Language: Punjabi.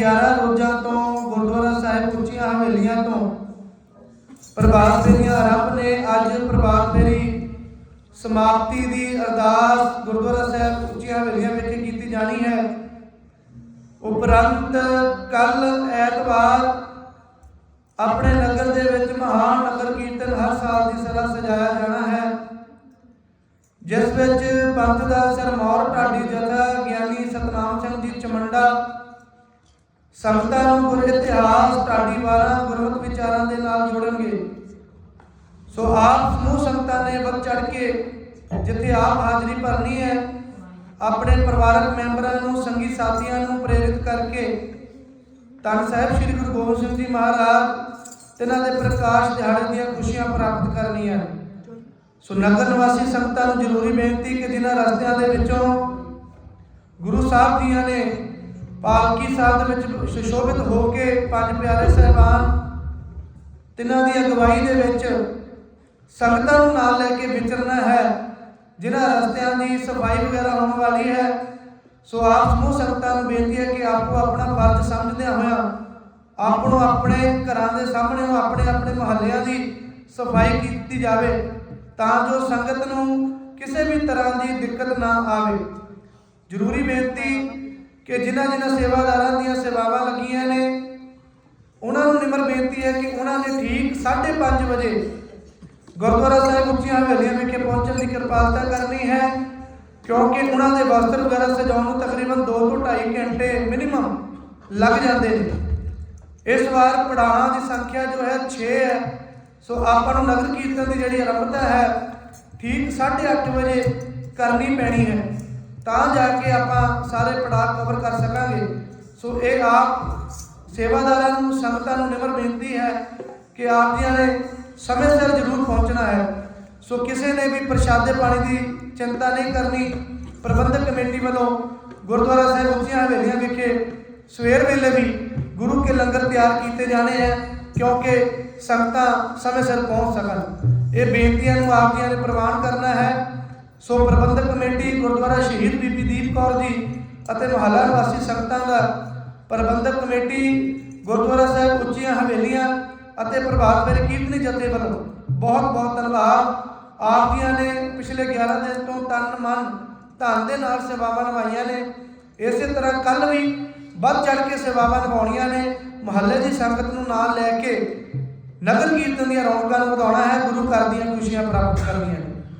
11 ਰੋਜ਼ਾਂ ਤੋਂ ਗੁਰਦੁਆਰਾ ਸਾਹਿਬ ਉੱਚੀਆਂ ਹਵੇਲੀਆਂ ਤੋਂ। ਪ੍ਰਭਾਤ ਫੇਰੀਆਂ ਆਰੰਭ ਨੇ ਅੱਜ ਪ੍ਰਭਾਤ ਫੇਰੀ ਸਮਾਪਤੀ ਦੀ ਅਰਦਾਸ ਗੁਰਦੁਆਰਾ ਸਾਹਿਬ ਉੱਚੀਆਂ ਹਵੇਲੀਆਂ ਵਿਖੇ ਕੀਤੀ ਜਾਣੀ ਹੈ। ਉਪਰੰਤ ਕੱਲ ਐਤਵਾਰ ਆਪਣੇ ਨਗਰ ਦੇ ਵਿੱਚ ਮਹਾਨ ਨਗਰ ਕੀਰਤਨ ਹਰ ਸਾਲ ਦੀ ਤਰ੍ਹਾਂ ਸਜਾਇਆ ਜਾਣਾ ਹੈ। ਜਿਸ ਵਿੱਚ ਪੰਥ ਦਾ ਸਰਮੌਰ, ਢਾਡੀ ਜਥਾ, ਗਿਆਨੀ ਸਤਨਾਮ ਸਿੰਘ ਜੀ ਚਮੰਡਾ ਸੰਗਤਾਂ ਨੂੰ ਗੁਰ ਇਤਿਹਾਸ, ਢਾਡੀ ਵਾਰਾਂ, ਗੁਰਮਤਿ ਵਿਚਾਰਾਂ ਦੇ ਨਾਲ ਜੋੜਨਗੇ। ਸੋ ਆਪ ਸਮੂਹ ਸੰਗਤਾਂ ਨੇ ਵੱਧ ਚੜ ਕੇ ਜਿੱਥੇ ਆਪ ਹਾਜ਼ਰੀ ਭਰਨੀ ਹੈ, ਆਪਣੇ ਪਰਿਵਾਰਕ ਮੈਂਬਰਾਂ ਨੂੰ, ਸੰਗੀ ਸਾਥੀਆਂ ਨੂੰ ਪ੍ਰੇਰਿਤ ਕਰਕੇ ਧੰਨ ਸਾਹਿਬ ਸ੍ਰੀ ਗੁਰੂ ਗੋਬਿੰਦ ਸਿੰਘ ਜੀ ਮਹਾਰਾਜ, ਤਿਨਾਂ ਦੇ ਪ੍ਰਕਾਸ਼ ਦਿਹਾੜੇ ਦੀਆਂ ਖੁਸ਼ੀਆਂ ਪ੍ਰਾਪਤ ਕਰਨੀਆਂ। ਸੋ ਨਗਰ ਨਿਵਾਸੀ ਸੰਗਤਾਂ ਨੂੰ ਜ਼ਰੂਰੀ ਬੇਨਤੀ ਕਿ ਜਿਨ੍ਹਾਂ ਰਸਤਿਆਂ ਦੇ ਵਿੱਚੋਂ ਗੁਰੂ ਸਾਹਿਬ ਜੀਆਂ ਨੇ ਪਾਲਕੀ ਸਾਹਿਬ ਦੇ ਵਿੱਚ ਸੁਸ਼ੋਭਿਤ ਹੋ ਕੇ ਪੰਜ ਪਿਆਰੇ ਸਹਿਬਾਨ ਤਿਨਾਂ ਦੀ ਅਗਵਾਈ ਦੇ ਵਿੱਚ ਸੰਗਤਾਂ ਨੂੰ ਨਾਲ ਲੈ ਕੇ ਵਿਚਰਨਾ ਹੈ, ਜਿਨ੍ਹਾਂ ਰਸਤਿਆਂ ਦੀ ਸਫ਼ਾਈ ਵਗੈਰਾ ਹੋਣ ਵਾਲੀ ਹੈ, ਸੋ ਆਪ ਸਮੂਹ ਸੰਗਤਾਂ ਨੂੰ ਬੇਨਤੀ ਹੈ ਕਿ ਆਪੋ ਆਪਣਾ ਫਰਜ਼ ਸਮਝਦਿਆਂ ਹੋਇਆਂ ਆਪ ਨੂੰ ਆਪਣੇ ਘਰਾਂ ਦੇ ਸਾਹਮਣੇ ਆਪਣੇ ਆਪਣੇ ਮੁਹੱਲਿਆਂ ਦੀ ਸਫ਼ਾਈ ਕੀਤੀ ਜਾਵੇ, ਤਾਂ ਜੋ ਸੰਗਤ ਨੂੰ ਕਿਸੇ ਵੀ ਤਰ੍ਹਾਂ ਦੀ ਦਿੱਕਤ ਨਾ ਆਵੇ। ਜ਼ਰੂਰੀ ਬੇਨਤੀ ਕਿ ਜਿਨ੍ਹਾਂ ਜਿਨ੍ਹਾਂ ਸੇਵਾਦਾਰਾਂ ਦੀਆਂ ਸੇਵਾਵਾਂ ਲੱਗੀਆਂ ਨੇ, ਉਹਨਾਂ ਨੂੰ ਨਿਮਰ ਬੇਨਤੀ ਹੈ ਕਿ ਉਹਨਾਂ ਨੇ ਠੀਕ 5:30 ਵਜੇ ਗੁਰਦੁਆਰਾ ਸਾਹਿਬ ਉੱਚੀਆਂ ਹਵੇਲੀਆਂ ਵਿਖੇ ਪਹੁੰਚਣ ਦੀ ਕਿਰਪਾਲਤਾ ਕਰਨੀ ਹੈ, ਕਿਉਂਕਿ ਉਹਨਾਂ ਦੇ ਵਸਤਰ ਵਗੈਰਾ ਸਜਾਉਣ ਨੂੰ ਤਕਰੀਬਨ 2 ਤੋਂ 2.5 ਘੰਟੇ ਮਿਨੀਮਮ ਲੱਗ ਜਾਂਦੇ ਨੇ। ਇਸ ਵਾਰ ਪੜਾਵਾਂ ਦੀ ਸੰਖਿਆ ਜੋ ਹੈ 6 ਹੈ। ਸੋ ਆਪਾਂ ਨੂੰ ਨਗਰ ਕੀਰਤਨ ਦੀ ਜਿਹੜੀ ਆਰੰਭਤਾ ਹੈ, ਠੀਕ 8:30 ਵਜੇ ਕਰਨੀ ਪੈਣੀ ਹੈ। ਤਾਂ ਜਾ ਕੇ ਆਪਾਂ ਸਾਰੇ ਪੜਾਅ ਕਵਰ ਕਰ ਸਕਾਂਗੇ। ਸੋ ਇਹ ਆਪ ਸੇਵਾਦਾਰਾਂ ਨੂੰ, ਸੰਗਤਾਂ ਨੂੰ ਨਿਮਰ ਬੇਨਤੀ ਹੈ ਕਿ ਆਪ ਜੀਆਂ ਨੇ ਸਮੇਂ ਸਿਰ ਜ਼ਰੂਰ ਪਹੁੰਚਣਾ ਹੈ। ਸੋ ਕਿਸੇ ਨੇ ਵੀ ਪ੍ਰਸ਼ਾਦੇ ਪਾਣੀ ਦੀ ਚਿੰਤਾ ਨਹੀਂ ਕਰਨੀ, ਪ੍ਰਬੰਧਕ ਕਮੇਟੀ ਵੱਲੋਂ ਗੁਰਦੁਆਰਾ ਸਾਹਿਬ ਉੱਚੀਆਂ ਹਵੇਲੀਆਂ ਵਿਖੇ ਸਵੇਰ ਵੇਲੇ ਵੀ ਗੁਰੂ ਕੇ ਲੰਗਰ ਤਿਆਰ ਕੀਤੇ ਜਾਣੇ ਹੈ, ਕਿਉਂਕਿ ਸੰਗਤਾਂ ਸਮੇਂ ਸਿਰ ਪਹੁੰਚ ਸਕਣ। ਇਹ ਬੇਨਤੀਆਂ ਨੂੰ ਆਪ ਜੀਆਂ ਨੇ ਪ੍ਰਵਾਨ ਕਰਨਾ ਹੈ। ਸੋ ਪ੍ਰਬੰਧਕ ਕਮੇਟੀ ਗੁਰਦੁਆਰਾ ਸ਼ਹੀਦ ਬੀਬੀ ਦੀਪ ਕੌਰ ਜੀ ਅਤੇ ਮੁਹੱਲਾ ਨਿਵਾਸੀ ਸੰਗਤਾਂ ਦਾ ਪ੍ਰਬੰਧਕ ਕਮੇਟੀ, ਗੁਰਦੁਆਰਾ ਸਾਹਿਬ ਉੱਚੀਆਂ ਹਵੇਲੀਆਂ ਅਤੇ ਪ੍ਰਭਾਤ ਫੇਰੀ ਕੀਰਤਨੀ ਜਥੇ ਵੱਲੋਂ ਬਹੁਤ ਬਹੁਤ ਧੰਨਵਾਦ। ਆਪ ਜੀਆਂ ਨੇ ਪਿਛਲੇ 11 ਦਿਨ ਤੋਂ ਤਨ, ਮਨ, ਧਨ ਦੇ ਨਾਲ ਸੇਵਾਵਾਂ ਨਿਭਾਈਆਂ ਨੇ। ਇਸੇ ਤਰ੍ਹਾਂ ਕੱਲ ਵੀ ਵੱਧ ਚੜ ਕੇ ਸੇਵਾਵਾਂ ਨਿਭਾਉਣੀਆਂ ਨੇ। ਮੁਹੱਲੇ ਦੀ ਸੰਗਤ ਨੂੰ ਨਾਲ ਲੈ ਕੇ ਨਗਰ ਕੀਰਤਨ ਦੀਆਂ ਰੌਣਕਾਂ ਨੂੰ ਵਧਾਉਣਾ ਹੈ। ਗੁਰੂ ਘਰ ਦੀਆਂ ਖੁਸ਼ੀਆਂ ਪ੍ਰਾਪਤ ਕਰਨੀਆਂ ਨੇ।